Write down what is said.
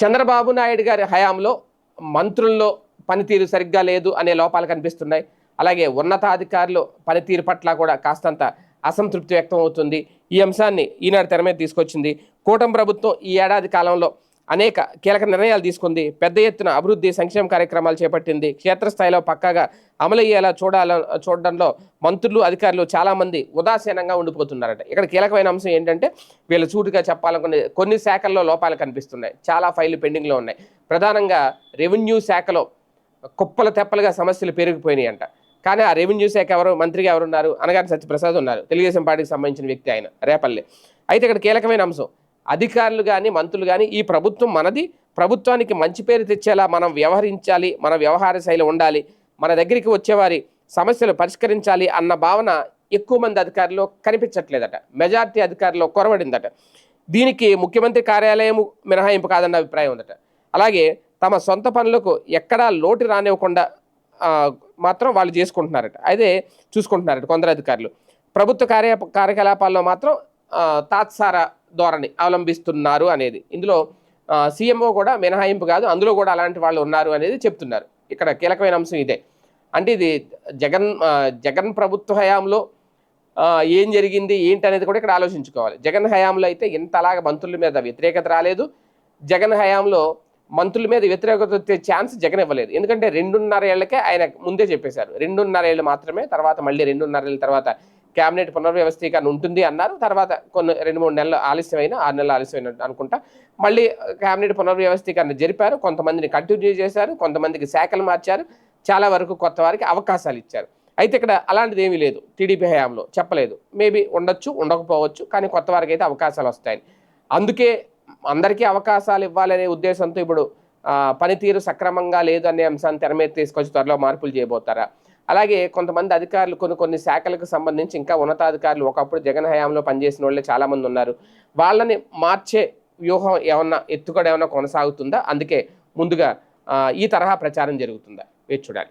చంద్రబాబు నాయుడు గారి హయాంలో మంత్రుల్లో పనితీరు సరిగ్గా లేదు అనే లోపాలు కనిపిస్తున్నాయి. అలాగే ఉన్నతాధికారులు పనితీరు పట్ల కూడా కాస్తంత అసంతృప్తి వ్యక్తం అవుతుంది. ఈ అంశాన్ని ఈనాడు తెర మీద తీసుకొచ్చింది. కూటమి ప్రభుత్వం ఈ ఏడాది కాలంలో అనేక కీలక నిర్ణయాలు తీసుకుంది. పెద్ద ఎత్తున అభివృద్ధి సంక్షేమ కార్యక్రమాలు చేపట్టింది. క్షేత్రస్థాయిలో పక్కాగా అమలయ్యేలా చూడాల చూడడంలో మంత్రులు అధికారులు చాలామంది ఉదాసీనంగా ఉండిపోతున్నారట. ఇక్కడ కీలకమైన అంశం ఏంటంటే వీళ్ళు చూటుగా చెప్పాలనుకునే కొన్ని శాఖల్లో లోపాలు కనిపిస్తున్నాయి. చాలా ఫైళ్ళు పెండింగ్లో ఉన్నాయి. ప్రధానంగా రెవెన్యూ శాఖలో కుప్పల తెప్పలుగా సమస్యలు పెరిగిపోయినాయి అంట కానీ ఆ రెవెన్యూ శాఖ ఎవరు? మంత్రిగా ఎవరున్నారు? అనగాని సత్యప్రసాద్ ఉన్నారు. తెలుగుదేశం పార్టీకి సంబంధించిన వ్యక్తి ఆయన రేపల్లి. అయితే ఇక్కడ కీలకమైన అంశం. అధికారులు కానీ మంత్రులు కానీ ఈ ప్రభుత్వం మనది. ప్రభుత్వానికి మంచి పేరు తెచ్చేలా మనం వ్యవహరించాలి మన వ్యవహార శైలి ఉండాలి మన దగ్గరికి వచ్చేవారి సమస్యలు పరిష్కరించాలి అన్న భావన ఎక్కువ మంది అధికారులు కనిపించట్లేదట. మెజార్టీ అధికారులు కొరవడిందట. దీనికి ముఖ్యమంత్రి కార్యాలయం మినహాయింపు కాదన్న అభిప్రాయం ఉందట. అలాగే తమ సొంత పనులకు ఎక్కడా లోటు రానివ్వకుండా మాత్రం వాళ్ళు చేసుకుంటున్నారట. అదే చూసుకుంటున్నారట కొందరు అధికారులు. ప్రభుత్వ కార్య కార్యకలాపాల్లో మాత్రం తాత్సార ధోరణి అవలంబిస్తున్నారు అనేది. ఇందులో సీఎంఓ కూడా మినహాయింపు కాదు అందులో కూడా అలాంటి వాళ్ళు ఉన్నారు అనేది చెప్తున్నారు. ఇక్కడ కీలకమైన అంశం ఇదే. అంటే ఇది జగన్ జగన్ ప్రభుత్వ హయాంలో ఏం జరిగింది ఏంటి అనేది కూడా ఇక్కడ ఆలోచించుకోవాలి. జగన్ హయాంలో అయితే ఇంతలాగా మంత్రుల మీద వ్యతిరేకత రాలేదు. జగన్ హయాంలో మంత్రుల మీద వ్యతిరేకత వచ్చే ఛాన్స్ జగన్ ఇవ్వలేదు. ఎందుకంటే రెండున్నర ఏళ్ళకే ఆయన ముందే చెప్పేశారు. రెండున్నర ఏళ్ళు మాత్రమే తర్వాత మళ్ళీ రెండున్నర ఏళ్ళ తర్వాత కేబినెట్ పునర్వ్యవస్థీకరణ ఉంటుంది అన్నారు. తర్వాత కొన్ని రెండు మూడు నెలలు ఆలస్యమైన ఆరు నెలలు ఆలస్యమైన అనుకుంటా. మళ్ళీ కేబినెట్ పునర్వ్యవస్థీకరణ జరిపారు. కొంతమందిని కంటిన్యూ చేశారు. కొంతమందికి శాఖలు మార్చారు. చాలా వరకు కొత్త వారికి అవకాశాలు ఇచ్చారు. అయితే ఇక్కడ అలాంటిది ఏమీ లేదు. టీడీపీ హయాంలో చెప్పలేదు. మేబీ ఉండొచ్చు ఉండకపోవచ్చు కానీ కొత్త వారికి అయితే అవకాశాలు వస్తాయి అందుకే అందరికీ అవకాశాలు ఇవ్వాలనే ఉద్దేశంతో ఇప్పుడు పనితీరు సక్రమంగా లేదు అనే అంశాన్ని తెర మీద తీసుకొచ్చి త్వరలో మార్పులు చేయబోతారా? అలాగే కొంతమంది అధికారులు కొన్ని కొన్ని శాఖలకు సంబంధించి ఇంకా ఉన్నతాధికారులు ఒకప్పుడు జగన్ హయాంలో పనిచేసిన వాళ్ళే చాలామంది ఉన్నారు. వాళ్ళని మార్చే వ్యూహం ఏమన్నా ఎత్తుగడ ఏమన్నా కొనసాగుతుందా? అందుకే ముందుగా ఈ తరహా ప్రచారం జరుగుతుందా? వేచి చూడాలి.